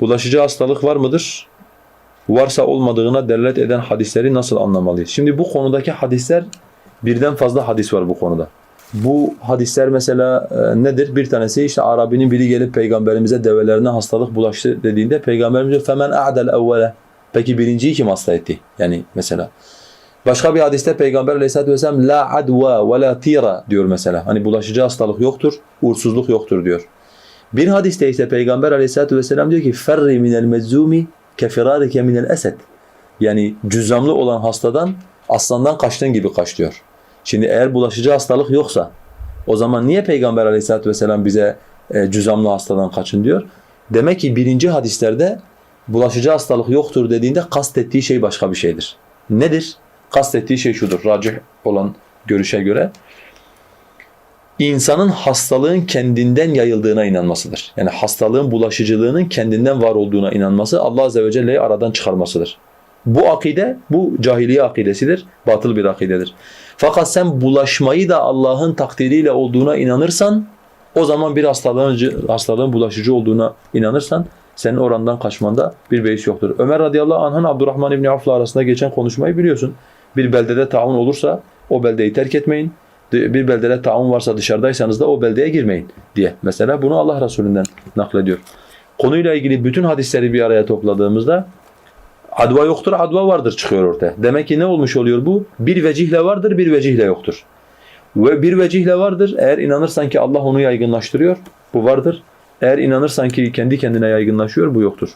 Bulaşıcı hastalık var mıdır? Varsa olmadığına delalet eden hadisleri nasıl anlamalıyız? Şimdi bu konudaki hadisler birden fazla hadis var bu konuda. Bu hadisler mesela e, nedir? Bir tanesi işte Arabinin biri gelip peygamberimize develerine hastalık bulaştı dediğinde peygamberimize femen a'del evvele. Peki birinciyi kim hasta etti? Yani mesela. Başka bir hadiste peygamber aleyhissalatü vesselam la adwa ve la tira diyor mesela. Hani bulaşıcı hastalık yoktur, uğursuzluk yoktur diyor. Bir hadiste ise peygamber aleyhissalatü vesselam diyor ki ferri minel mezzumi kefirarike minel esed. Yani cüzzamlı olan hastadan aslandan kaçtığın gibi kaç diyor. Şimdi eğer bulaşıcı hastalık yoksa o zaman niye Peygamber aleyhissalatü vesselam bize e, cüzamlı hastadan kaçın diyor? Demek ki birinci hadislerde bulaşıcı hastalık yoktur dediğinde kastettiği şey başka bir şeydir. Nedir? Kastettiği şey şudur, racih olan görüşe göre. İnsanın hastalığın kendinden yayıldığına inanmasıdır. Yani hastalığın bulaşıcılığının kendinden var olduğuna inanması Allah Azze ve Celle'yi aradan çıkarmasıdır. Bu akide, bu cahiliye akidesidir, batıl bir akidedir. Fakat sen bulaşmayı da Allah'ın takdiriyle olduğuna inanırsan, o zaman bir hastalığın, hastalığın bulaşıcı olduğuna inanırsan, senin orandan kaçmanda bir beis yoktur. Ömer radıyallahu anh'ın Abdurrahman İbni Avf'la arasında geçen konuşmayı biliyorsun. Bir beldede taun olursa o beldeyi terk etmeyin. Bir beldede taun varsa dışarıdaysanız da o beldeye girmeyin diye. Mesela bunu Allah Resulü'nden naklediyor. Konuyla ilgili bütün hadisleri bir araya topladığımızda Adva yoktur, adva vardır çıkıyor ortaya. Demek ki ne olmuş oluyor bu? Bir vecihle vardır, bir vecihle yoktur. Ve bir vecihle vardır. Eğer inanırsan ki Allah onu yaygınlaştırıyor, bu vardır. Eğer inanırsan ki kendi kendine yaygınlaşıyor, bu yoktur.